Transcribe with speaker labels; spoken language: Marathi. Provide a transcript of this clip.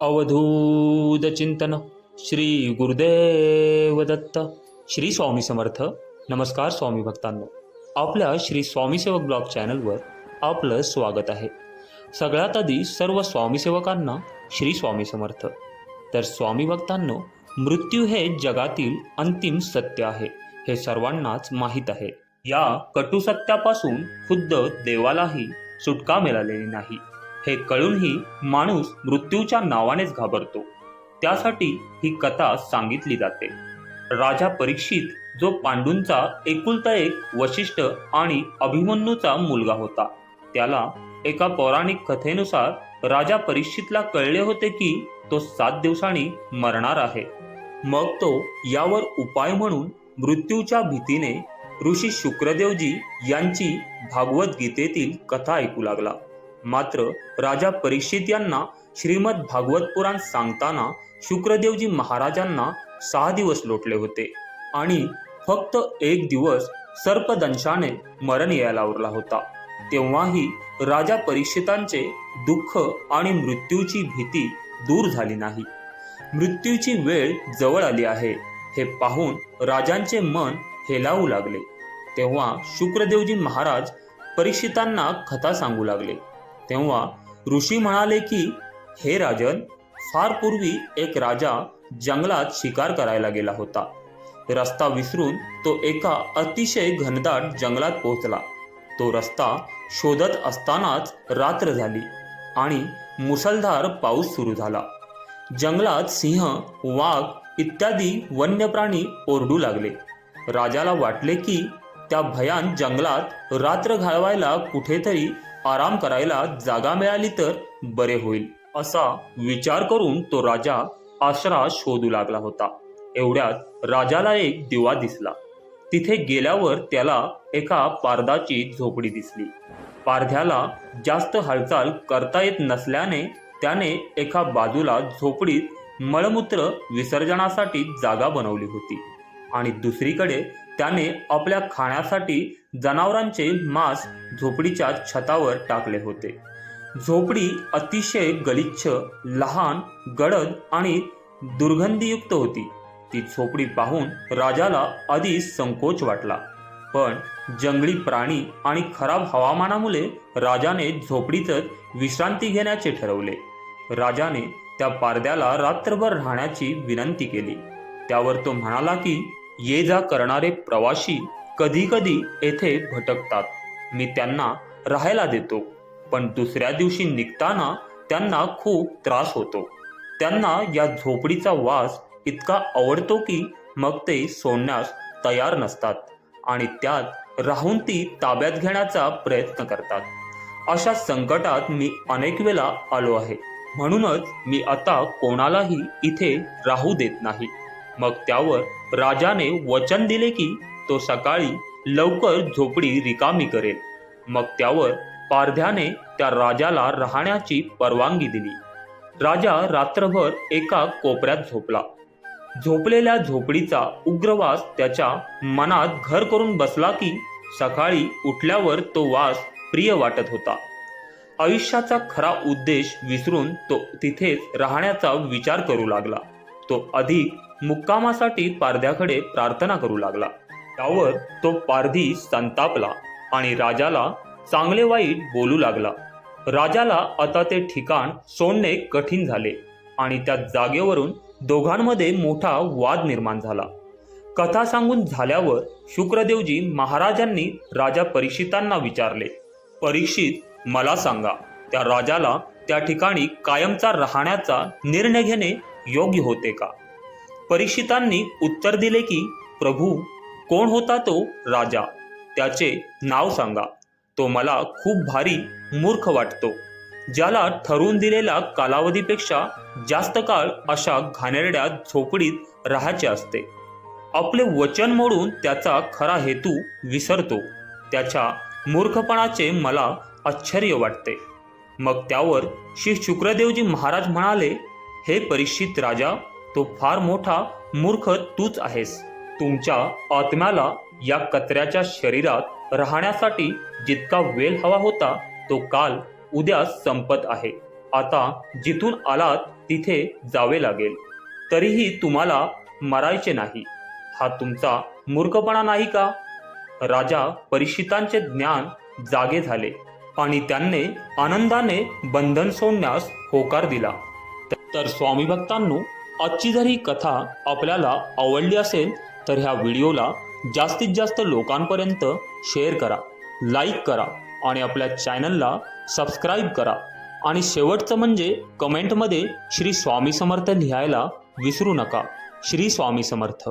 Speaker 1: अवधूत चिंतन श्री गुरुदेव दत्त श्री स्वामी समर्थ. नमस्कार स्वामी भक्तांनो. आपल्या श्री स्वामीसेवक ब्लॉग चॅनलवर आपलं स्वागत आहे. सगळ्यात आधी सर्व स्वामीसेवकांना श्री स्वामी समर्थ. तर स्वामी भक्तांनो मृत्यू हे जगातील अंतिम सत्य आहे हे सर्वांनाच माहीत आहे. या कटुसत्यापासून खुद्द देवालाही सुटका मिळालेली नाही. हे कळूनही माणूस मृत्यूच्या नावानेच घाबरतो. त्यासाठी ही कथा सांगितली जाते. राजा परीक्षित जो पांडूंचा एकुलता एक वशिष्ठ आणि अभिमन्यूचा मुलगा होता. त्याला एका पौराणिक कथेनुसार राजा परीक्षितला कळले होते की तो सात दिवसांनी मरणार आहे. मग तो यावर उपाय म्हणून मृत्यूच्या भीतीने ऋषी शुक्रदेवजी यांची भागवत गीतेतील कथा ऐकू लागला. मात्र राजा परीक्षित यांना श्रीमद भागवत पुराण सांगताना शुक्रदेवजी महाराजांना सहा दिवस लोटले होते आणि फक्त एक दिवस सर्पदंशाने मरण यायला उरला होता. तेव्हाही राजा परीक्षितांचे दुःख आणि मृत्यूची भीती दूर झाली नाही. मृत्यूची वेळ जवळ आली आहे हे पाहून राजांचे मन हेलावू लागले. तेव्हा शुक्रदेवजी महाराज परीक्षितांना कथा सांगू लागले. तेव्हा ऋषी म्हणाले की हे राजन फार पूर्वी एक राजा जंगलात शिकार करायला गेला होता. रस्ता विसरून तो एका अतिशय घनदाट जंगलात पोहोचला. तो रस्ता शोधत असतानाच रात्र झाली आणि मुसळधार पाऊस सुरू झाला. जंगलात सिंह वाघ इत्यादी वन्य प्राणी ओरडू लागले. राजाला वाटले की त्या भयान जंगलात रात्र घालवायला कुठेतरी आराम करायला जागा मिळाली तर बरे होईल असा विचार करून तो राजा आश्रा शोधू लागला होता. एवढ्यात राजाला एक दिवा दिसला. तिथे गेल्यावर त्याला एका पारदाची झोपडी दिसली. पारध्याला जास्त हालचाल करता येत नसल्याने त्याने एका बाजूला झोपडीत मळमूत्र विसर्जनासाठी जागा बनवली होती आणि दुसरीकडे त्याने आपल्या खाण्यासाठी जनावरांचे मांस झोपडीच्या छतावर टाकले होते. झोपडी अतिशय गलिच्छ लहान गडद आणि दुर्गंधीयुक्त होती. ती झोपडी पाहून राजाला आधी संकोच वाटला. पण जंगली प्राणी आणि खराब हवामानामुळे राजाने झोपडीतच विश्रांती घेण्याचे ठरवले. राजाने त्या पारद्याला रात्रभर राहण्याची विनंती केली. त्यावर तो म्हणाला की ये जा करणारे प्रवासी कधी कधी येथे भटकतात. मी त्यांना राहायला देतो पण दुसऱ्या दिवशी निघताना त्यांना खूप त्रास होतो. त्यांना या झोपडीचा वास इतका आवडतो की मग ते सोडण्यास तयार नसतात आणि त्यात राहून ती ताब्यात घेण्याचा प्रयत्न करतात. अशा संकटात मी अनेक वेळा आलो आहे. म्हणूनच मी आता कोणालाही इथे राहू देत नाही. मग त्यावर राजाने वचन दिले की तो सकाळी लवकर झोपडी रिकामी करेल. मग त्यावर पारध्याने त्या राजाला राहण्याची परवानगी दिली. राजा रात्रभर एका कोपऱ्यात झोपला. झोपलेल्या झोपडीचा उग्रवास त्याच्या मनात घर करून बसला की सकाळी उठल्यावर तो वास प्रिय वाटत होता. आयुष्याचा खरा उद्देश विसरून तो तिथेच राहण्याचा विचार करू लागला. तो अधिक मुक्कामासाठी पारध्याकडे प्रार्थना करू लागला. त्यावर तो पारधी संतापला आणि राजाला चांगले वाईट बोलू लागला. राजाला आता ते ठिकाण सोडणे कठीण झाले आणि त्या जागेवरून दोघांमध्ये मोठा वाद निर्माण झाला. कथा सांगून झाल्यावर शुक्रदेवजी महाराजांनी राजा परीक्षितांना विचारले परीक्षित मला सांगा त्या राजाला त्या ठिकाणी कायमचा राहण्याचा निर्णय घेणे योग्य होते का? परीक्षितांनी उत्तर दिले की प्रभू कोण होता तो राजा? त्याचे नाव सांगा. तो मला खूप भारी मूर्ख वाटतो. ज्याला ठरवून दिलेल्या कालावधीपेक्षा जास्त काळ अशा घाणेरड्या झोपडीत राहायचे असते. आपले वचन मोडून त्याचा खरा हेतू विसरतो. त्याच्या मूर्खपणाचे मला आश्चर्य वाटते. मग त्यावर श्री शुक्रदेवजी महाराज म्हणाले हे परीक्षित राजा तो फार मोठा मूर्ख तूच आहेस. तुमच्या आत्म्याला या कचऱ्याच्या शरीरात राहण्यासाठी जितका वेल हवा होता तो काल उद्या संपत आहे. आता जिथून आलात तिथे जावे लागेल. तरीही तुम्हाला मरायचे नाही. हा तुमचा मूर्खपणा नाही का? राजा परिषितांचे ज्ञान जागे झाले आणि त्यांनी आनंदाने बंधन सोडण्यास होकार दिला. तर स्वामी भक्तांनो आजची जर ही कथा आपल्याला आवडली असेल तर ह्या व्हिडिओला जास्तीत जास्त लोकांपर्यंत शेअर करा लाईक करा आणि आपल्या चॅनलला सबस्क्राईब करा. आणि शेवटचं म्हणजे कमेंटमध्ये श्री स्वामी समर्थ लिहायला विसरू नका. श्री स्वामी समर्थ.